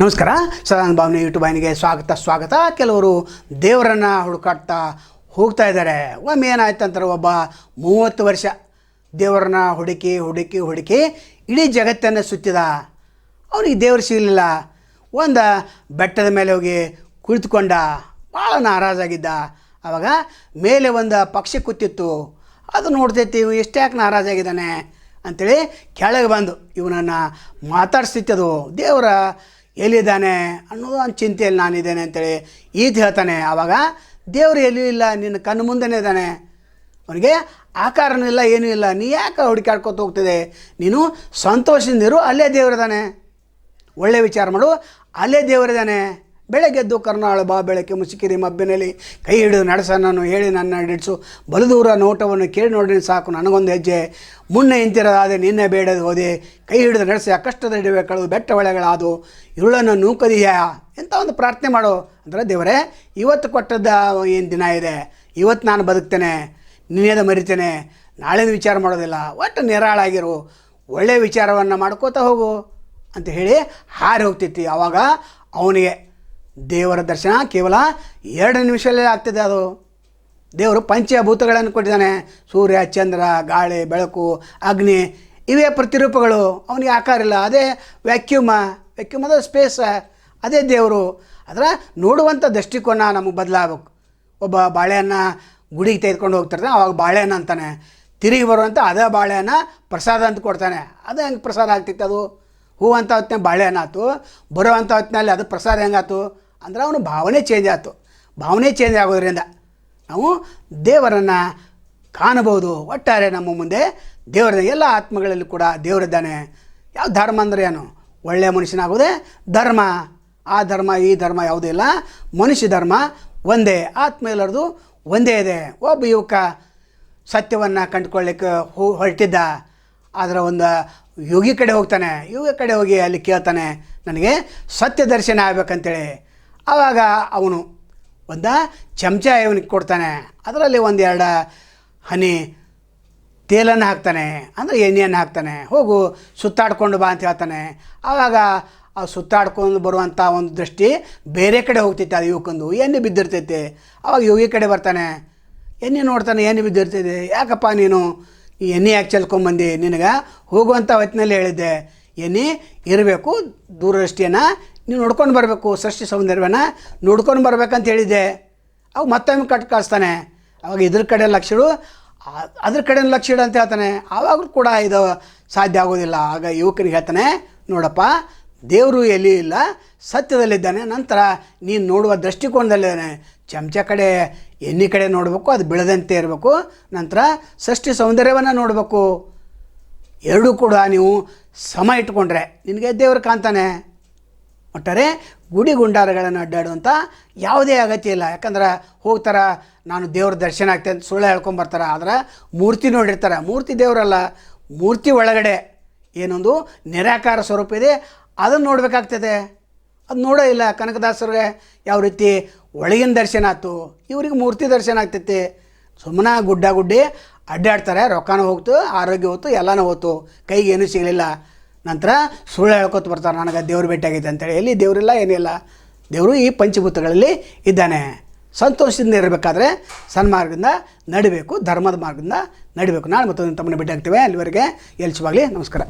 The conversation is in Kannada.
ನಮಸ್ಕಾರ. ಸದಾನಂದ ಭಾವನೆ ಯೂಟ್ಯೂಬ್ ಆಯ್ನಿಗೆ ಸ್ವಾಗತ ಸ್ವಾಗತ. ಕೆಲವರು ದೇವರನ್ನು ಹುಡುಕಾಡ್ತಾ ಹೋಗ್ತಾ ಇದ್ದಾರೆ. ಒಮ್ಮೆ ಏನಾಯ್ತು ಅಂತಾರೆ, ಒಬ್ಬ ಮೂವತ್ತು ವರ್ಷ ದೇವರನ್ನ ಹುಡುಕಿ ಹುಡುಕಿ ಹುಡುಕಿ ಇಡೀ ಜಗತ್ತನ್ನು ಸುತ್ತಿದ. ಅವನಿಗೆ ದೇವರು ಸಿಗಲಿಲ್ಲ. ಒಂದು ಬೆಟ್ಟದ ಮೇಲೆ ಹೋಗಿ ಕುಳಿತುಕೊಂಡ. ಭಾಳ ನಾರಾಜಾಗಿದ್ದ. ಆವಾಗ ಮೇಲೆ ಒಂದು ಪಕ್ಷಿ ಕೂತಿತ್ತು. ಅದು ನೋಡ್ತೈತಿ ಇವು ಎಷ್ಟ್ಯಾಕೆ ನಾರಾಜಾಗಿದ್ದಾನೆ ಅಂಥೇಳಿ ಕೆಳಗೆ ಬಂದು ಇವನನ್ನು ಮಾತಾಡಿಸ್ತಿತ್ತು ಅದು ದೇವರ ಎಲ್ಲಿದ್ದಾನೆ ಅನ್ನೋದು ಒಂದು ಚಿಂತೆಯಲ್ಲಿ ನಾನಿದ್ದೇನೆ ಅಂತೇಳಿ ಈತ ಹೇಳ್ತಾನೆ. ಆವಾಗ ದೇವರು ಎಲ್ಲೂ ಇಲ್ಲ, ನಿನ್ನ ಕಣ್ಣು ಮುಂದೆನೇ ಇದ್ದಾನೆ. ಅವನಿಗೆ ಆಕಾರನೂ ಇಲ್ಲ, ಏನೂ ಇಲ್ಲ. ನೀ ಯಾಕೆ ಹುಡುಕಾಡ್ಕೊತ ಹೋಗ್ತಿದೆ? ನೀನು ಸಂತೋಷದಿಂದಿರು ಅಲ್ಲೇ ದೇವರಿದ್ದಾನೆ. ಒಳ್ಳೆ ವಿಚಾರ ಮಾಡು, ಅಲ್ಲೇ ದೇವರಿದ್ದಾನೆ. ಬೆಳಗ್ಗೆದ್ದು ಕರ್ನಾಳ ಬಾ ಬೆಳಕೆ ಮುಸುಕಿರಿ ಮಬ್ಬಿನಲ್ಲಿ. ಕೈ ಹಿಡಿದು ನಡೆಸ ನಾನು ಹೇಳಿ ನನ್ನ ಹಿಡಿಸು. ಬಲದೂರ ನೋಟವನ್ನು ಕೇಳಿ ನೋಡಿ ಸಾಕು ನನಗೊಂದು ಹೆಜ್ಜೆ. ಮುನ್ನೆ ಇಂತಿರದಾದ ನಿನ್ನೆ ಬೇಡದು ಹೋದೆ. ಕೈ ಹಿಡಿದು ನಡೆಸಿ ಅಕಷ್ಟದ ಹಿಡಿವೆ ಕಳೆದು ಬೆಟ್ಟ ಹೊಳೆಗಳಾದು. ಇರುಳನ್ನು ನೂಕದಿಯ ಎಂಥ ಒಂದು ಪ್ರಾರ್ಥನೆ ಮಾಡು? ಅಂದರೆ ದೇವರೇ, ಇವತ್ತು ಕೊಟ್ಟದ್ದ ಏನು ದಿನ ಇದೆ? ಇವತ್ತು ನಾನು ಬದುಕ್ತೇನೆ. ನಿನ್ನೆದ ಮರಿತೇನೆ. ನಾಳೆನ ವಿಚಾರ ಮಾಡೋದಿಲ್ಲ. ಒಟ್ಟು ನಿರಾಳಾಗಿರು. ಒಳ್ಳೆಯ ವಿಚಾರವನ್ನು ಮಾಡ್ಕೋತಾ ಹೋಗು. ಅಂತ ಹೇಳಿ ಹಾರಿ ಹೋಗ್ತೈತಿ ಆವಾಗ ಅವನಿಗೆ ದೇವರ ದರ್ಶನ ಕೇವಲ ಎರಡು ನಿಮಿಷದಲ್ಲೇ ಆಗ್ತದೆ ಅದು. ದೇವರು ಪಂಚಭೂತಗಳನ್ನು ಕೊಟ್ಟಿದ್ದಾನೆ. ಸೂರ್ಯ, ಚಂದ್ರ, ಗಾಳಿ, ಬೆಳಕು, ಅಗ್ನಿ ಇವೇ ಪ್ರತಿರೂಪಗಳು. ಅವನಿಗೆ ಆಕಾರ ಇಲ್ಲ. ಅದೇ ವ್ಯಾಕ್ಯೂಮ ವ್ಯಾಕ್ಯೂಮ್ ಅಂದರೆ ಸ್ಪೇಸ್ ಅದೇ ದೇವರು. ಅದರ ನೋಡುವಂಥ ದೃಷ್ಟಿಕೋನ ನಮಗೆ ಬದಲಾಗಬೇಕು. ಒಬ್ಬ ಬಾಳೆಹಣ್ಣ ಗುಡಿಗೆ ತೆಗೆದುಕೊಂಡು ಹೋಗ್ತಿರ್ತಾನೆ ಅವಾಗ ಬಾಳೆಹಣ್ಣು ಅಂತಾನೆ. ತಿರುಗಿ ಬರುವಂಥ ಅದೇ ಬಾಳೆಹಣ್ಣ ಪ್ರಸಾದ ಅಂತ ಕೊಡ್ತಾನೆ. ಅದು ಹೆಂಗೆ ಪ್ರಸಾದ ಆಗ್ತಿತ್ತು ಅದು? ಹೂವಂಥ ಅಂತ ಬಾಳೆಹಣ್ಣ ಆಯ್ತು. ಬರುವಂಥ ಹೊತ್ತಿನಲ್ಲಿ ಅದು ಪ್ರಸಾದ ಹೆಂಗಾತು ಅಂದ್ರೆ ಅವನು ಭಾವನೆ ಚೇಂಜ್ ಆಯಿತು. ಭಾವನೆ ಚೇಂಜ್ ಆಗೋದ್ರಿಂದ ನಾವು ದೇವರನ್ನು ಕಾಣಬಹುದು. ಒಟ್ಟಾರೆ ನಮ್ಮ ಮುಂದೆ ದೇವರ ಎಲ್ಲ ಆತ್ಮಗಳಲ್ಲಿ ಕೂಡ ದೇವರಿದ್ದಾನೆ. ಯಾವ ಧರ್ಮ ಅಂದರೆ ಏನು? ಒಳ್ಳೆಯ ಮನುಷ್ಯನಾಗೋದೇ ಧರ್ಮ. ಆ ಧರ್ಮ, ಈ ಧರ್ಮ ಯಾವುದೂ ಇಲ್ಲ. ಮನುಷ್ಯ ಧರ್ಮ ಒಂದೇ. ಆತ್ಮ ಎಲ್ಲರದು ಒಂದೇ ಇದೆ. ಒಬ್ಬ ಯುವಕ ಸತ್ಯವನ್ನು ಕಂಡುಕೊಳ್ಳಿಕ್ಕೆ ಹೋ, ಹೊರಟಿದ್ದ. ಅದರ ಒಂದು ಯೋಗಿ ಕಡೆ ಹೋಗ್ತಾನೆ. ಯೋಗಿ ಕಡೆ ಹೋಗಿ ಅಲ್ಲಿ ಕೇಳ್ತಾನೆ, ನನಗೆ ಸತ್ಯ ದರ್ಶನ ಆಗ್ಬೇಕಂತೇಳಿ. ಆವಾಗ ಅವನು ಒಂದು ಚಮಚ ಇವನಿಗೆ ಕೊಡ್ತಾನೆ. ಅದರಲ್ಲಿ ಒಂದೆರಡು ಹನಿ ತೇಲನ್ನು ಹಾಕ್ತಾನೆ. ಅಂದರೆ ಎಣ್ಣೆಯನ್ನು ಹಾಕ್ತಾನೆ. ಹೋಗು, ಸುತ್ತಾಡ್ಕೊಂಡು ಬಾ ಅಂತ ಹೇಳ್ತಾನೆ. ಆವಾಗ ಆ ಸುತ್ತಾಡ್ಕೊಂಡು ಬರುವಂಥ ಒಂದು ದೃಷ್ಟಿ ಬೇರೆ ಕಡೆ ಹೋಗ್ತೈತೆ ಅದು ಯುವಕಂದು. ಎಣ್ಣೆ ಬಿದ್ದಿರ್ತೈತೆ. ಆವಾಗ ಯೋಗಿ ಕಡೆ ಬರ್ತಾನೆ. ಎಣ್ಣೆ ನೋಡ್ತಾನೆ, ಎಣ್ಣೆ ಬಿದ್ದಿರ್ತೈತೆ. ಯಾಕಪ್ಪ ನೀನು ಈ ಎಣ್ಣೆ ಯಾಕೆ ಚೆಲ್ಕೊಂಬಂದು? ನಿನಗೆ ಹೋಗುವಂಥ ಹೊತ್ತಿನಲ್ಲಿ ಹೇಳಿದ್ದೆ. ಎಣ್ಣೆ ಇರಬೇಕು, ದೂರದೃಷ್ಟಿಯನ್ನು ನೀವು ನೋಡ್ಕೊಂಡು ಬರಬೇಕು, ಸೃಷ್ಟಿ ಸೌಂದರ್ಯನ ನೋಡ್ಕೊಂಡು ಬರ್ಬೇಕಂತ ಹೇಳಿದ್ದೆ. ಅವಾಗ ಮತ್ತೊಮ್ಮೆ ಕಟ್ ಕಳಿಸ್ತಾನೆ. ಅವಾಗ ಇದ್ರ ಕಡೆ ಲಕ್ಷ ಇಡು ಅದ್ರ ಕಡೆ ಲಕ್ಷ ಅಂತ ಹೇಳ್ತಾನೆ. ಆವಾಗಲೂ ಕೂಡ ಇದು ಸಾಧ್ಯ ಆಗೋದಿಲ್ಲ. ಆಗ ಯುವಕರಿಗೆ ಹೇಳ್ತಾನೆ, ನೋಡಪ್ಪ, ದೇವರು ಎಲ್ಲಿ ಇಲ್ಲ, ಸತ್ಯದಲ್ಲಿದ್ದಾನೆ, ನಂತರ ನೀನು ನೋಡುವ ದೃಷ್ಟಿಕೋನದಲ್ಲಿದ್ದಾನೆ. ಚಮಚ ಕಡೆ, ಎಣ್ಣೆ ಕಡೆ ನೋಡಬೇಕು, ಅದು ಬೆಳೆದಂತೆ ಇರಬೇಕು, ನಂತರ ಸೃಷ್ಟಿ ಸೌಂದರ್ಯವನ್ನು ನೋಡಬೇಕು. ಎರಡೂ ಕೂಡ ನೀವು ಸಮ ಇಟ್ಕೊಂಡ್ರೆ ನಿನಗೆ ದೇವರು ಕಾಣ್ತಾನೆ. ಒಟ್ಟಾರೆ ಗುಡಿ ಗುಂಡಾರಗಳನ್ನು ಅಡ್ಡಾಡುವಂಥ ಯಾವುದೇ ಅಗತ್ಯ ಇಲ್ಲ. ಯಾಕಂದ್ರೆ ಹೋಗ್ತಾರ, ನಾನು ದೇವ್ರ ದರ್ಶನ ಆಗ್ತೇನೆ ಅಂತ ಸುಳ್ಳು ಹೇಳ್ಕೊಂಬರ್ತಾರೆ ಆದ್ರೆ ಮೂರ್ತಿ ನೋಡಿರ್ತಾರೆ. ಮೂರ್ತಿ ದೇವರಲ್ಲ, ಮೂರ್ತಿ ಒಳಗಡೆ ಏನೊಂದು ನಿರಾಕಾರ ಸ್ವರೂಪ ಇದೆ, ಅದನ್ನು ನೋಡಬೇಕಾಗ್ತದೆ. ಅದು ನೋಡೋ ಇಲ್ಲ, ಕನಕದಾಸರಿಗೆ ಯಾವ ರೀತಿ ಒಳಗಿನ ದರ್ಶನ ಆಯ್ತು, ಇವ್ರಿಗೆ ಮೂರ್ತಿ ದರ್ಶನ ಆಗ್ತೈತಿ. ಸುಮ್ಮನೆ ಗುಡ್ಡ ಗುಡ್ಡಿ ಅಡ್ಡಾಡ್ತಾರೆ, ರೊಕ್ಕನೂ ಹೋಗ್ತು, ಆರೋಗ್ಯ ಹೋಯ್ತು ಎಲ್ಲನೂ ಹೋಯ್ತು ಕೈಗೆ ಏನೂ ಸಿಗಲಿಲ್ಲ. ನಂತರ ಸುಳ್ಳು ಹೇಳ್ಕೊತ ಬರ್ತಾರೆ, ನನಗೆ ದೇವ್ರು ಭೇಟಿಯಾಗಿದೆ ಅಂತೇಳಿ. ಎಲ್ಲಿ ದೇವರಿಲ್ಲ, ಏನಿಲ್ಲ. ದೇವರು ಈ ಪಂಚಭೂತಗಳಲ್ಲಿ ಇದ್ದಾನೆ. ಸಂತೋಷದಿಂದ ಇರಬೇಕಾದ್ರೆ ಸನ್ಮಾರ್ಗದಿಂದ ನಡಿಬೇಕು, ಧರ್ಮದ ಮಾರ್ಗದಿಂದ ನಡಿಬೇಕು. ನಾನು ಮತ್ತೊಂದು ತಮ್ಮನ್ನು ಭೇಟಿ ಆಗ್ತೇವೆ ಅಲ್ಲಿವರೆಗೆ ಎಲ್ಚುವಾಗಲಿ ನಮಸ್ಕಾರ.